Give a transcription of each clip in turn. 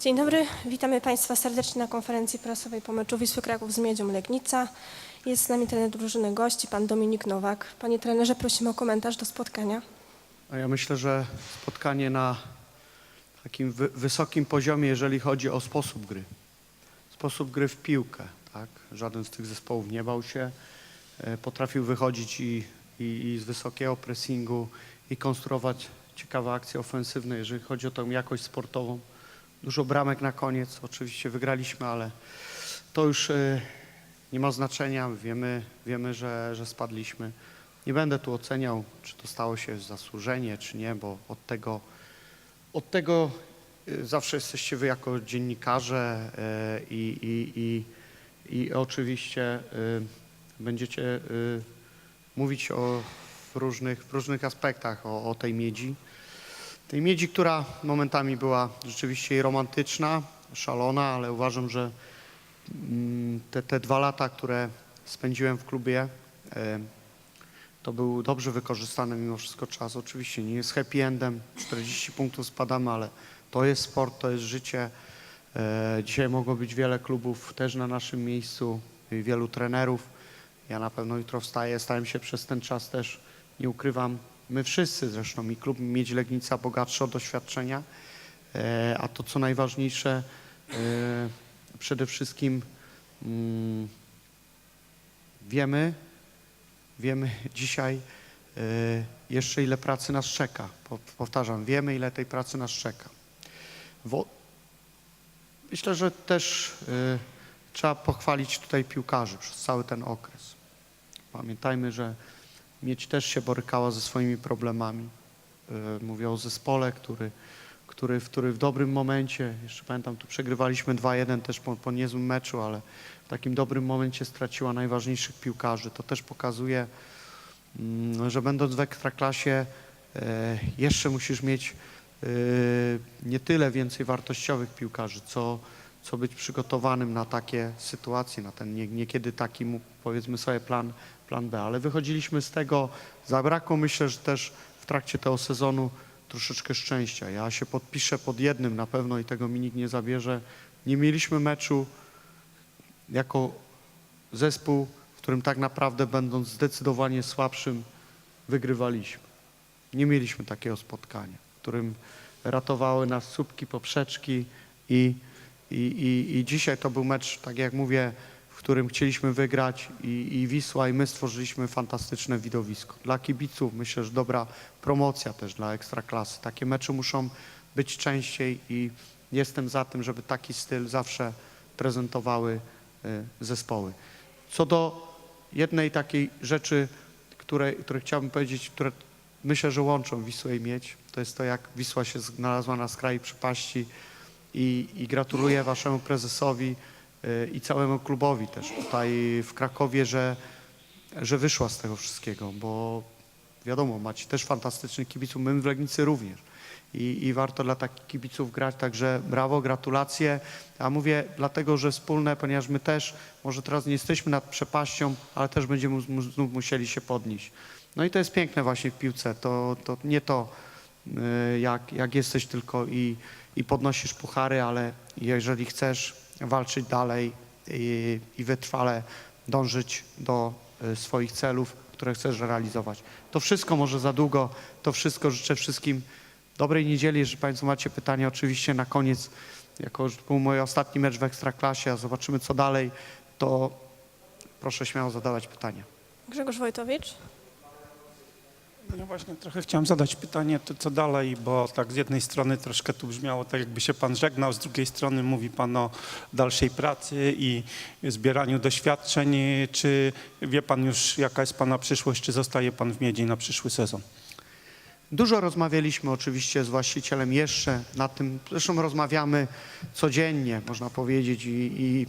Dzień dobry, witamy Państwa serdecznie na konferencji prasowej po meczu Wisły Kraków z Miedzią Legnica. Jest z nami trener drużyny gości, pan Dominik Nowak. Panie trenerze, prosimy o komentarz do spotkania. Ja myślę, że spotkanie na takim wy wysokim poziomie, jeżeli chodzi o sposób gry. Sposób gry w piłkę. Tak? Żaden z tych zespołów nie bał się. E, Potrafił wychodzić i, i, i z wysokiego pressingu i konstruować ciekawe akcje ofensywne, jeżeli chodzi o tą jakość sportową. Dużo bramek na koniec. Oczywiście wygraliśmy, ale to już e, nie ma znaczenia. Wiemy, wiemy że, że spadliśmy. Nie będę tu oceniał, czy to stało się zasłużenie, czy nie, bo od tego, od tego y, zawsze jesteście wy jako dziennikarze y, i, i, i, i oczywiście będziecie mówić o, różnych, w różnych aspektach o, o tej miedzi. Tej miedzi, która momentami była rzeczywiście romantyczna, szalona, ale uważam, że mm, te, te dwa lata, które spędziłem w klubie, y, to był dobrze wykorzystany mimo wszystko czas. Oczywiście nie jest happy endem, 40 punktów spadamy, ale to jest sport, to jest życie. E, Dzisiaj mogło być wiele klubów też na naszym miejscu, i wielu trenerów. Ja na pewno jutro wstaję, stałem się przez ten czas też, nie ukrywam, my wszyscy zresztą i klub Miedź Legnica bogatszy o doświadczenia, E, a to co najważniejsze, e, przede wszystkim mm, wiemy, Wiemy dzisiaj e, jeszcze, ile pracy nas czeka. Po- Powtarzam, wiemy, ile tej pracy nas czeka. Myślę, że też trzeba pochwalić tutaj piłkarzy przez cały ten okres. Pamiętajmy, że Miedź też się borykała ze swoimi problemami. E, Mówię o zespole, który, który, który w dobrym momencie, jeszcze pamiętam, tu przegrywaliśmy 2-1 też po, po niezłym meczu, ale w takim dobrym momencie straciła najważniejszych piłkarzy. To też pokazuje, mm, że będąc w ekstraklasie e, jeszcze musisz mieć e, nie tyle więcej wartościowych piłkarzy, co, co być przygotowanym na takie sytuacje, na ten nie, niekiedy taki powiedzmy sobie plan, plan B. Ale wychodziliśmy z tego, zabrakło myślę, że też w trakcie tego sezonu troszeczkę szczęścia. Ja się podpiszę pod jednym na pewno i tego mi nikt nie zabierze. Nie mieliśmy meczu jako zespół, w którym tak naprawdę będąc zdecydowanie słabszym, wygrywaliśmy. Nie mieliśmy takiego spotkania, w którym ratowały nas słupki, poprzeczki i, i, i, i dzisiaj to był mecz, tak jak mówię, w którym chcieliśmy wygrać i, i Wisła i my stworzyliśmy fantastyczne widowisko. Dla kibiców myślę, że dobra promocja też dla Ekstraklasy. Takie mecze muszą być częściej i jestem za tym, żeby taki styl zawsze prezentowały y, zespoły. Co do jednej takiej rzeczy, której, której chciałbym powiedzieć, które myślę, że łączą Wisłę i Miedź, to jest to, jak Wisła się znalazła na skraju przepaści i, i gratuluję waszemu prezesowi y, i całemu klubowi też tutaj w Krakowie, że, że wyszła z tego wszystkiego, bo wiadomo, macie też fantastycznych kibiców, my w Legnicy również. I, I warto dla takich kibiców grać, także brawo, gratulacje. A mówię dlatego, że wspólne, ponieważ my też, może teraz nie jesteśmy nad przepaścią, ale też będziemy znów musieli się podnieść. No i to jest piękne właśnie w piłce, to, to nie to, jak, jak jesteś tylko i, i podnosisz puchary, ale jeżeli chcesz walczyć dalej i, i wytrwale dążyć do y, swoich celów, które chcesz realizować. To wszystko może za długo, to wszystko życzę wszystkim dobrej niedzieli. Jeżeli Państwo macie pytania, oczywiście na koniec, jako że był mój ostatni mecz w Ekstraklasie, a zobaczymy co dalej, to proszę śmiało zadawać pytania. Grzegorz Wojtowicz. Ja właśnie trochę chciałem zadać pytanie, to co dalej, bo tak z jednej strony troszkę tu brzmiało tak, jakby się pan żegnał, z drugiej strony mówi pan o dalszej pracy i zbieraniu doświadczeń. Czy wie pan już, jaka jest pana przyszłość, czy zostaje pan w Miedzi na przyszły sezon? Dużo rozmawialiśmy oczywiście z właścicielem jeszcze na tym, zresztą rozmawiamy codziennie, można powiedzieć i, i,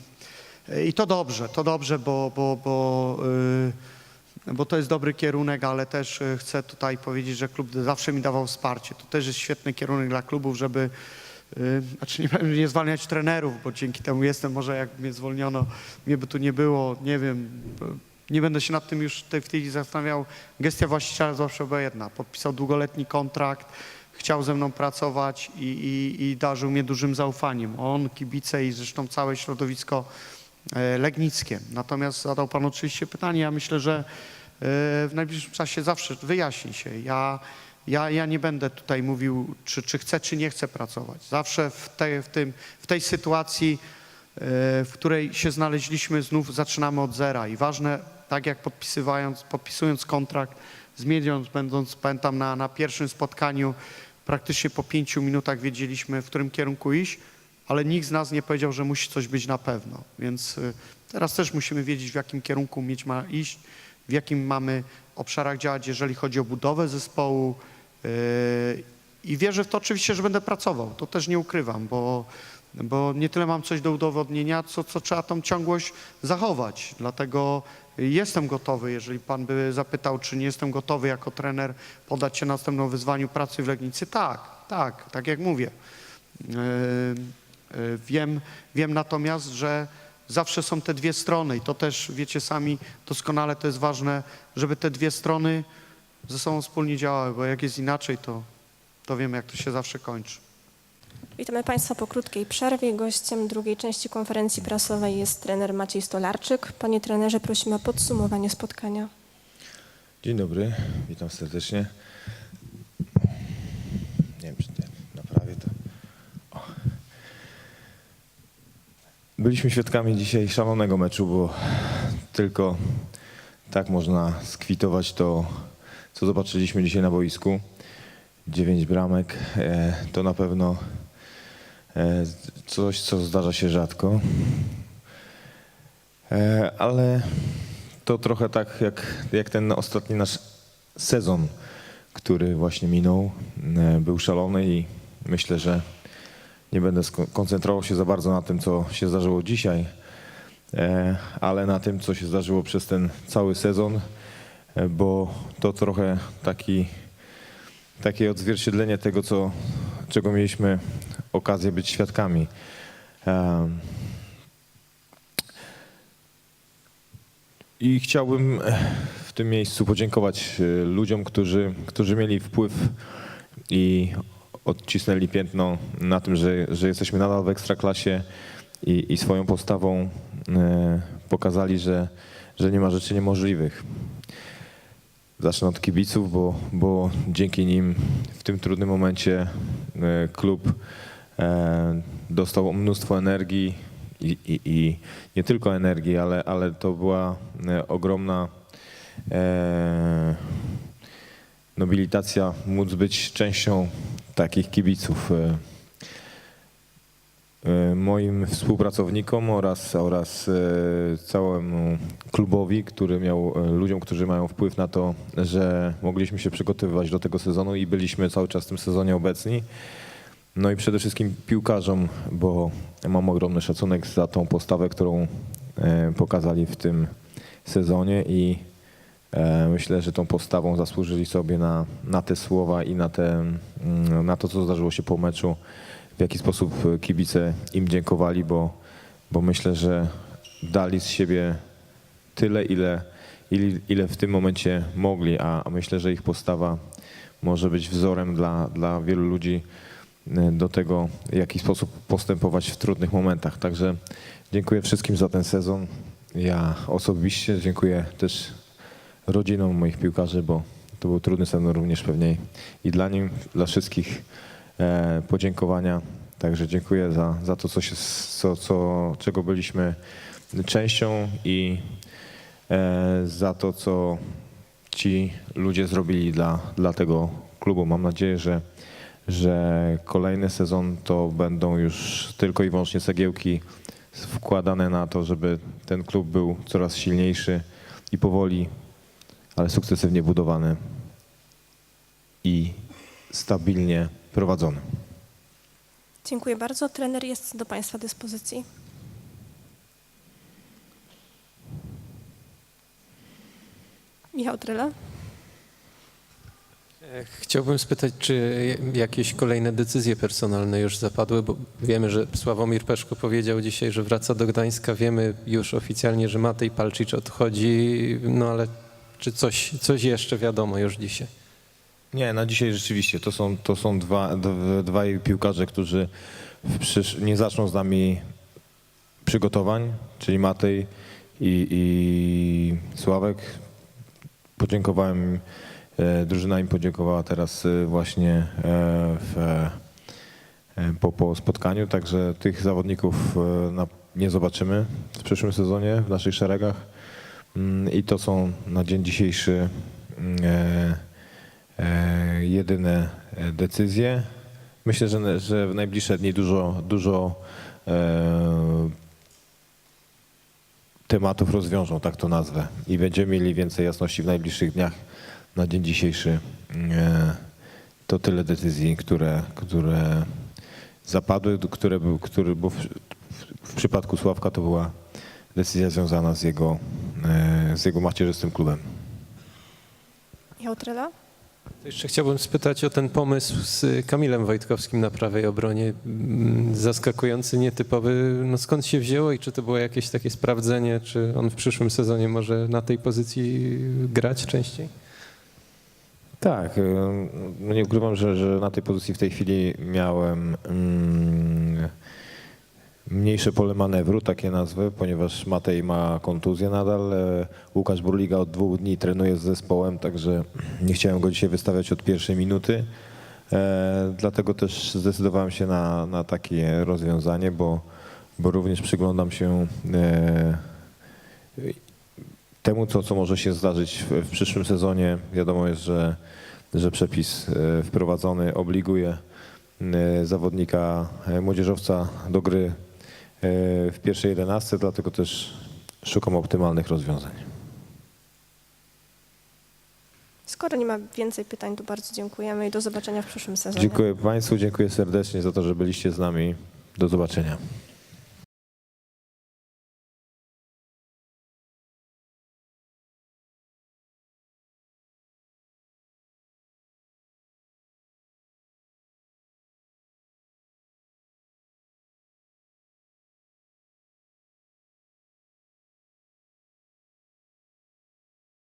i to dobrze, to dobrze, bo, bo, bo, yy, bo to jest dobry kierunek, ale też yy, chcę tutaj powiedzieć, że klub zawsze mi dawał wsparcie. To też jest świetny kierunek dla klubów, żeby yy, znaczy nie nie zwalniać trenerów, bo dzięki temu jestem, może jak mnie zwolniono, mnie by tu nie było, nie wiem, nie będę się nad tym już w tej, chwili zastanawiał. Gestia właściciela zawsze była jedna. Podpisał długoletni kontrakt, chciał ze mną pracować i, i, i darzył mnie dużym zaufaniem. On, kibice i zresztą całe środowisko e, legnickie. Natomiast zadał Pan oczywiście pytanie, ja myślę, że e, w najbliższym czasie zawsze wyjaśni się. Ja, ja, ja nie będę tutaj mówił, czy, czy chcę, czy nie chcę pracować. Zawsze w tej, w tym, w tej sytuacji, e, w której się znaleźliśmy, znów zaczynamy od zera. I ważne, tak jak podpisywając, podpisując kontrakt z Miedzią, będąc, pamiętam, na, na pierwszym spotkaniu, praktycznie po pięciu minutach wiedzieliśmy, w którym kierunku iść, ale nikt z nas nie powiedział, że musi coś być na pewno. Więc y, teraz też musimy wiedzieć, w jakim kierunku mieć ma iść, w jakim mamy obszarach działać, jeżeli chodzi o budowę zespołu. y, I wierzę w to oczywiście, że będę pracował. To też nie ukrywam, bo, bo nie tyle mam coś do udowodnienia, co, co trzeba tą ciągłość zachować. Dlatego jestem gotowy, jeżeli pan by zapytał, czy nie jestem gotowy jako trener podać się następnemu wyzwaniu pracy w Legnicy. Tak, tak, tak jak mówię. Yy, Wiem, wiem natomiast, że zawsze są te dwie strony i to też wiecie sami doskonale, to jest ważne, żeby te dwie strony ze sobą wspólnie działały, bo jak jest inaczej, to, to wiemy, jak to się zawsze kończy. Witamy Państwa po krótkiej przerwie. Gościem drugiej części konferencji prasowej jest trener Maciej Stolarczyk. Panie trenerze, prosimy o podsumowanie spotkania. Dzień dobry, witam serdecznie. Nie wiem, czy nie, naprawię to. O. Byliśmy świadkami dzisiaj szalonego meczu, bo tylko tak można skwitować to, co zobaczyliśmy dzisiaj na boisku. Dziewięć bramek e, to na pewno e, coś, co zdarza się rzadko. E, ale to trochę tak jak, jak ten ostatni nasz sezon, który właśnie minął. Był szalony i myślę, że nie będę sko- koncentrował się za bardzo na tym, co się zdarzyło dzisiaj, e, ale na tym, co się zdarzyło przez ten cały sezon, e, bo to trochę taki, takie odzwierciedlenie tego, co, czego mieliśmy okazję być świadkami. Em, I chciałbym e, w tym miejscu podziękować e, ludziom, którzy, którzy mieli wpływ i odcisnęli piętno na tym, że, że jesteśmy nadal w ekstraklasie i, i swoją postawą e, pokazali, że, że nie ma rzeczy niemożliwych. Zacznę od kibiców, bo, bo dzięki nim w tym trudnym momencie e, klub e, dostał mnóstwo energii i, i, i nie tylko energii, ale, ale to była ogromna nobilitacja móc być częścią takich kibiców. E, e, Moim współpracownikom oraz, oraz e, całemu klubowi, który miał ludziom, którzy mają wpływ na to, że mogliśmy się przygotowywać do tego sezonu i byliśmy cały czas w tym sezonie obecni. No i przede wszystkim piłkarzom, bo mam ogromny szacunek za tą postawę, którą pokazali w tym sezonie i myślę, że tą postawą zasłużyli sobie na, na te słowa i na, te, na to, co zdarzyło się po meczu, w jaki sposób kibice im dziękowali, bo, bo myślę, że dali z siebie tyle, ile, ile, ile w tym momencie mogli, a, a myślę, że ich postawa może być wzorem dla, dla wielu ludzi e, do tego, w jaki sposób postępować w trudnych momentach. Także dziękuję wszystkim za ten sezon. Ja osobiście dziękuję też rodzinom moich piłkarzy, bo to był trudny sezon również pewnie i dla nim, dla wszystkich e, podziękowania. Także dziękuję za, za to, co się, co, co, czego byliśmy częścią i e, za to, co ci ludzie zrobili dla, dla tego klubu. Mam nadzieję, że, że kolejny sezon to będą już tylko i wyłącznie cegiełki wkładane na to, żeby ten klub był coraz silniejszy i powoli, ale sukcesywnie budowany i stabilnie prowadzony. Dziękuję bardzo. Trener jest do Państwa dyspozycji. Michał Tryla. Chciałbym spytać, czy jakieś kolejne decyzje personalne już zapadły, bo wiemy, że Sławomir Peszko powiedział dzisiaj, że wraca do Gdańska. Wiemy już oficjalnie, że Matej Palczycz odchodzi, no ale czy coś, coś jeszcze wiadomo już dzisiaj? Nie, na dzisiaj rzeczywiście to są, to są dwa, dwaj piłkarze, którzy nie zaczną z nami przygotowań, czyli Matej i, i Sławek. Podziękowałem e, drużyna im podziękowała teraz e, właśnie e, w, po, po spotkaniu, także tych zawodników nie zobaczymy w przyszłym sezonie w naszych szeregach i to są na dzień dzisiejszy mm, e, e, jedyne e, decyzje. Myślę, że, w najbliższe dni dużo, dużo tematów rozwiążą, tak to nazwę. I będziemy mieli więcej jasności w najbliższych dniach. Na dzień dzisiejszy e, to tyle decyzji, które, które zapadły, które, który, bo w, w przypadku Sławka to była decyzja związana z jego, z jego macierzystym klubem. Michał Trela? Jeszcze chciałbym spytać o ten pomysł z Kamilem Wojtkowskim na prawej obronie. Mm, Zaskakujący, nietypowy. No skąd się wzięło i czy to było jakieś takie sprawdzenie, czy on w przyszłym sezonie może na tej pozycji grać częściej? Tak, e, no nie ukrywam, że, że na tej pozycji w tej chwili miałem mm, mniejsze pole manewru, takie nazwy, ponieważ Matej ma kontuzję nadal. e, Łukasz Burliga od dwóch dni trenuje z zespołem, także nie chciałem go dzisiaj wystawiać od pierwszej minuty. E, Dlatego też zdecydowałem się na, na takie rozwiązanie, bo, bo również przyglądam się e, temu, co, co może się zdarzyć w, w przyszłym sezonie. Wiadomo jest, że, że przepis wprowadzony obliguje zawodnika, młodzieżowca do gry w pierwszej jedenastce, dlatego też szukam optymalnych rozwiązań. Skoro nie ma więcej pytań, to bardzo dziękujemy i do zobaczenia w przyszłym sezonie. Dziękuję Państwu, dziękuję serdecznie za to, że byliście z nami. Do zobaczenia.